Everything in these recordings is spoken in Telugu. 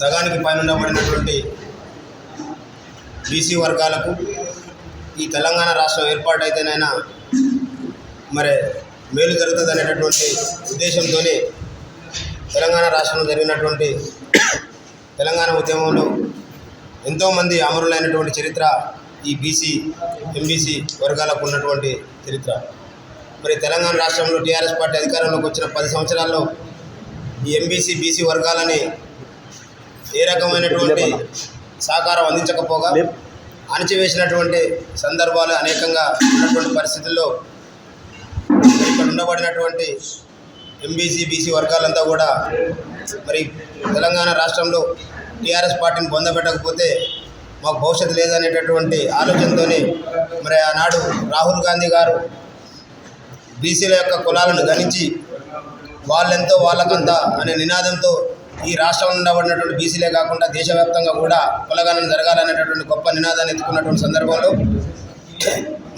సగానికి పైన ఉండబడినటువంటి బీసీ వర్గాలకు ఈ తెలంగాణ రాష్ట్రం ఏర్పాటైతేనైనా మరి మేలు జరుగుతుంది అనేటటువంటి ఉద్దేశంతోనే తెలంగాణ రాష్ట్రంలో జరిగినటువంటి తెలంగాణ ఉద్యమంలో ఎంతోమంది అమరులైనటువంటి చరిత్ర ఈ బీసీ ఎంబీసీ వర్గాలకు ఉన్నటువంటి చరిత్ర. మరి తెలంగాణ రాష్ట్రంలో టీఆర్ఎస్ పార్టీ అధికారంలోకి వచ్చిన పది సంవత్సరాల్లో ఈ ఎంబీసీ బీసీ వర్గాలని ఏ రకమైనటువంటి సహకారం అందించకపోగా అణచివేసినటువంటి సందర్భాలు అనేకంగా ఉన్నటువంటి పరిస్థితుల్లో ఇక్కడ ఉండబడినటువంటి ఎంబీసీ బీసీ వర్గాలంతా కూడా మరి తెలంగాణ రాష్ట్రంలో టీఆర్ఎస్ పార్టీని పొందబెట్టకపోతే మాకు భవిష్యత్తు లేదనేటటువంటి ఆలోచనతోనే మరి ఆనాడు రాహుల్ గాంధీ గారు బీసీల యొక్క కులాలను గణించి వాళ్ళెంతో వాళ్ళకంతా అనే నినాదంతో ఈ రాష్ట్రంలో ఉండబడినటువంటి బీసీలే కాకుండా దేశవ్యాప్తంగా కూడా కులగణన జరగాలనేటటువంటి గొప్ప నినాదాన్ని ఎత్తుకున్నటువంటి సందర్భంలో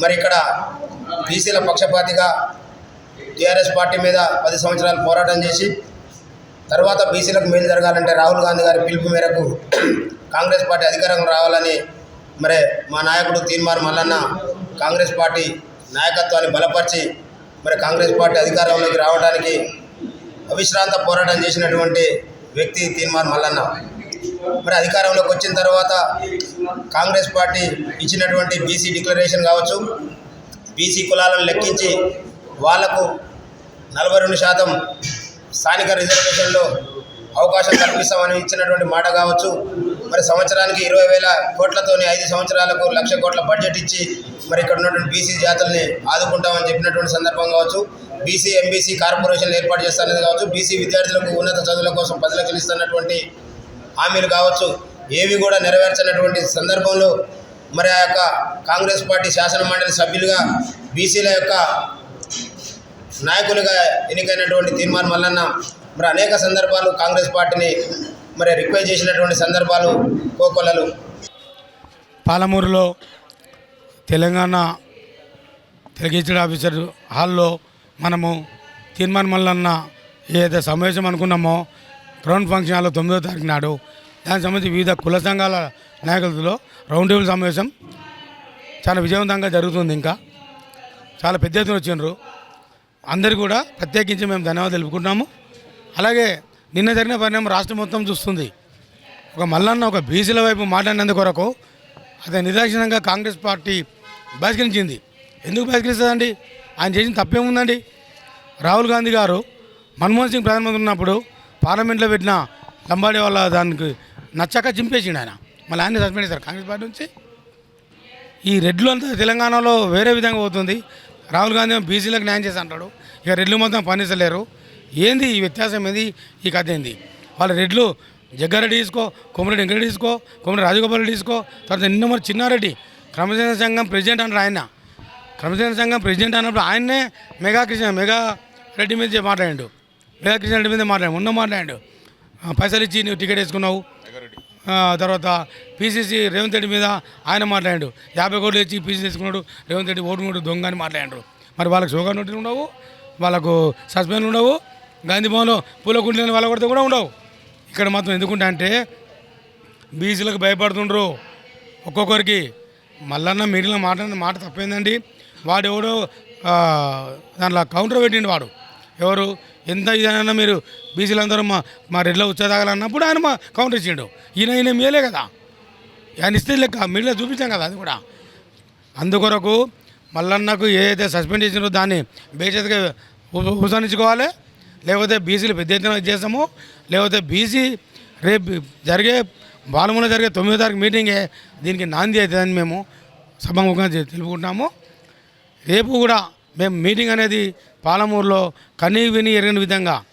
మరి ఇక్కడ బీసీల పక్షపాతిగా టీఆర్ఎస్ పార్టీ మీద పది సంవత్సరాలు పోరాటం చేసి తర్వాత బీసీలకు మేలు జరగాలంటే రాహుల్ గాంధీ గారి పిలుపు మేరకు కాంగ్రెస్ పార్టీ అధికారంలో రావాలని మరి మా నాయకుడు తీర్మార్ మల్లన్న కాంగ్రెస్ పార్టీ నాయకత్వాన్ని బలపరిచి మరి కాంగ్రెస్ పార్టీ అధికారంలోకి రావడానికి అవిశ్రాంత పోరాటం చేసినటువంటి వ్యక్తి తీర్మార్ మల్లన్న మరి అధికారంలోకి వచ్చిన తర్వాత కాంగ్రెస్ పార్టీ ఇచ్చినటువంటి బీసీ డిక్లరేషన్ కావచ్చు బీసీ కులాలను లెక్కించి వాళ్ళకు నలభై రెండు శాతం స్థానిక రిజర్వేషన్లో అవకాశం కల్పిస్తామని ఇచ్చినటువంటి మాట కావచ్చు. మరి సంవత్సరానికి ఇరవై వేల కోట్లతోని ఐదు సంవత్సరాలకు లక్ష కోట్ల బడ్జెట్ ఇచ్చి మరి ఇక్కడ ఉన్నటువంటి బీసీ జాతుల్ని ఆదుకుంటామని చెప్పినటువంటి సందర్భం కావచ్చు. బీసీ ఎంబీసీ కార్పొరేషన్లు ఏర్పాటు చేస్తానని కావచ్చు బీసీ విద్యార్థులకు ఉన్నత చదువుల కోసం పది లక్షలు ఇస్తున్నటువంటి హామీలు కావచ్చు ఏవి కూడా నెరవేర్చినటువంటి సందర్భంలో మరి ఆ యొక్క కాంగ్రెస్ పార్టీ శాసన మండలి సభ్యులుగా బీసీల యొక్క నాయకులుగా ఎన్నికైనటువంటి తీర్మానం మల్లన్న మరి అనేక సందర్భాలు కాంగ్రెస్ పార్టీని మరి రిక్వెస్ట్ చేసినటువంటి సందర్భాలు కోకొల్లలు. పాలమూరులో తెలంగాణ తెలుగు ఆఫీసర్ హాల్లో మనము తీర్మాన్ మల్లన్న ఏదైతే సమావేశం అనుకున్నామో గ్రౌండ్ ఫంక్షన్ హాల్లో తొమ్మిదో తారీఖు నాడు దానికి సంబంధించి వివిధ కుల సంఘాల నాయకులతో రౌండ్ టేబుల్ సమావేశం చాలా విజయవంతంగా జరుగుతుంది ఇంకా. చాలా పెద్ద ఎత్తున వచ్చిండ్రు. అందరు కూడా ప్రత్యేకించి మేము ధన్యవాదాలు తెలుపుకుంటున్నాము. అలాగే నిన్న జరిగిన పరిణామం రాష్ట్రం మొత్తం చూస్తుంది. ఒక మల్లన్న ఒక బీసీల వైపు మాట్లాడినందు కొరకు అతను నిదర్శనంగా కాంగ్రెస్ పార్టీ బహిష్కరించింది. ఎందుకు బహిష్కరిస్తుందండి? ఆయన చేసిన తప్పేముందండి? రాహుల్ గాంధీ గారు మన్మోహన్ సింగ్ ప్రధానమంత్రి ఉన్నప్పుడు పార్లమెంట్లో పెట్టిన లంబాడి వాళ్ళ దానికి నచ్చక చింపేసిండు ఆయన. మళ్ళీ ఆయన సస్పెండ్ చేశారు కాంగ్రెస్ పార్టీ నుంచి. ఈ రెడ్లు అంతా తెలంగాణలో వేరే విధంగా పోతుంది. రాహుల్ గాంధీ బీసీలకు న్యాయం చేసి అంటాడు. ఇక రెడ్లు మొత్తం పనిచేయలేరు ఏంది ఈ వ్యత్యాసం ఏంది? ఈ కథ ఏంది? వాళ్ళ రెడ్లు జగ్గారెడ్డి తీసుకో కొమరెడ్డి వెంకరెడ్డి తీసుకో కొమరెడ్డి రాజగోపాల్ రెడ్డి తీసుకో తర్వాత ఎన్నో మరి చిన్నారెడ్డి క్రమశిక్షణ సంఘం ప్రెసిడెంట్ అంటారు ఆయన. క్రమశిక్షణ సంఘం ప్రెసిడెంట్ అన్నప్పుడు ఆయన్నే మెగా కృష్ణ మెగా రెడ్డి మీద చే- మాట్లాడాడు. మెగా కృష్ణ రెడ్డి మీద మాట్లాడాడు ఉన్న మాట్లాడాడు. పైసలు ఇచ్చి నువ్వు టికెట్ వేసుకున్నావు. తర్వాత పీసీసీ రేవంత్ రెడ్డి మీద ఆయన మాట్లాడాడు. యాభై కోట్లు ఇచ్చి పీసీ తీసుకున్నాడు రేవంత్ రెడ్డి ఓటు కూడా దొంగ అని మాట్లాడారు మరి వాళ్ళకి సోగా నోటీలు ఉండవు వాళ్ళకు సస్పెండ్లు ఉండవు గాంధీ భవన్లో పూల కుండీలని వాళ్ళ కొడితే కూడా ఉండవు. ఇక్కడ మాత్రం ఎందుకుంటా అంటే బీసీలకు భయపడుతుండ్రు ఒక్కొక్కరికి. మళ్ళన్న మిగిలిన మాట మాట తప్పేందండి? వాడు దాంట్లో కౌంటర్ పెట్టిండు వాడు. ఎవరు? ఎంత ఇదైనా మీరు బీసీలందరూ మా మా రెడ్లో ఉచ్చదాగాలన్నప్పుడు ఆయన మా కౌంటర్ ఇచ్చిండు. ఈయన ఈయన మేలే కదా. ఆయన ఇస్తే లెక్క మీడియా చూపించాం కదా అది కూడా. అందుకొరకు మల్లన్నకు ఏదైతే సస్పెండ్ చేసినారో దాన్ని బేచేతగా ఉపసంహరించుకోవాలి. లేకపోతే బీసీలు పెద్ద ఎత్తున చేస్తాము. లేకపోతే బీసీ రేపు జరిగే బాలమూల జరిగే తొమ్మిదో తారీఖు మీటింగే దీనికి నాంది అవుతుందని మేము సభాముఖంగా తెలుపుకుంటున్నాము. రేపు కూడా మేము మీటింగ్ అనేది పాలమూరులో కనీ విని ఎరగని విధంగా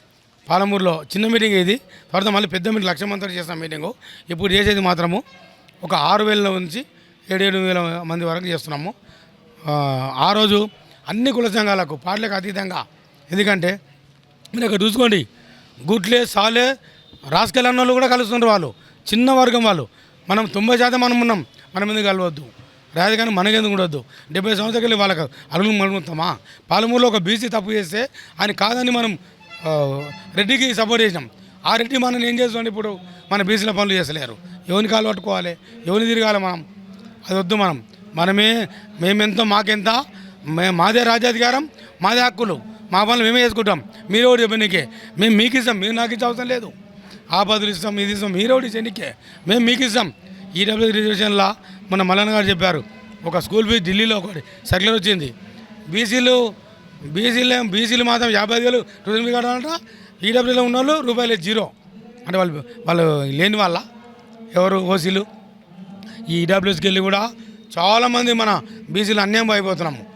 పాలమూరులో చిన్న మీటింగ్ ఇది. తర్వాత మళ్ళీ పెద్ద మీటింగ్ లక్ష మంది చేస్తాం మీటింగు. ఇప్పుడు చేసేది మాత్రము ఒక ఆరు వేల నుంచి ఏడు ఏడు వేల మంది వరకు చేస్తున్నాము. ఆ, రోజు అన్ని కుల సంఘాలకు పాటలకు అతీతంగా. ఎందుకంటే మీరు అక్కడ చూసుకోండి గుట్లే సాలే రాసుకెళ్ళన్న వాళ్ళు కూడా కలుస్తున్నారు వాళ్ళు. చిన్న వర్గం వాళ్ళు. మనం తొంభై శాతం మనం ఉన్నాం. మనం ఎందుకు కలవద్దు? రాదు కానీ మనకెందుకు ఉండొద్దు? డెబ్బై సంవత్సరాలు వాళ్ళకి అడుగులు మరుగుతామా? పాలమూరులో ఒక బీసీ తప్పు చేస్తే ఆయన కాదని మనం రెడ్డికి సపోర్ట్ చేసినాం. ఆ రెడ్డి మనం ఏం చేస్తుండే ఇప్పుడు? మన బీసీల పనులు చేస్తలేరు. ఎవరిని కాలు పట్టుకోవాలి? ఎవరిని తిరగాలి మనం? అది వద్దు మనం. మనమే మేమెంతో మాకెంత? మే మాదే రాజ్యాధికారం మాదే హక్కులు. మా పనులు మేమే చేసుకుంటాం. మీరు ఒకటి చెప్పనికే మేము మీకు ఇస్తాం. మీరు నాకు ఇచ్చే అవసరం లేదు. ఆ ఇస్తాం ఇది ఇస్తాం. మీరు ఒకటి చెన్నికే మేము మీకు ఇస్తాం. ఈడబ్ల్యూ రిజర్వేషన్లో మన మల్లన్న గారు చెప్పారు. ఒక స్కూల్ ఫీజు ఢిల్లీలో ఒకటి సర్క్యులర్ వచ్చింది. బీసీలు బీసీలు బీసీలు మాత్రం యాభై వేలు రుజువు ఫీ కట్టాలంట. ఈడబ్ల్యూలో ఉన్న వాళ్ళు రూపాయలు జీరో. అంటే వాళ్ళు వాళ్ళు లేని వాళ్ళ ఎవరు ఓసీలు. ఈ వెళ్ళి కూడా చాలామంది మన బీసీలు అన్యాయం అయిపోతున్నాము.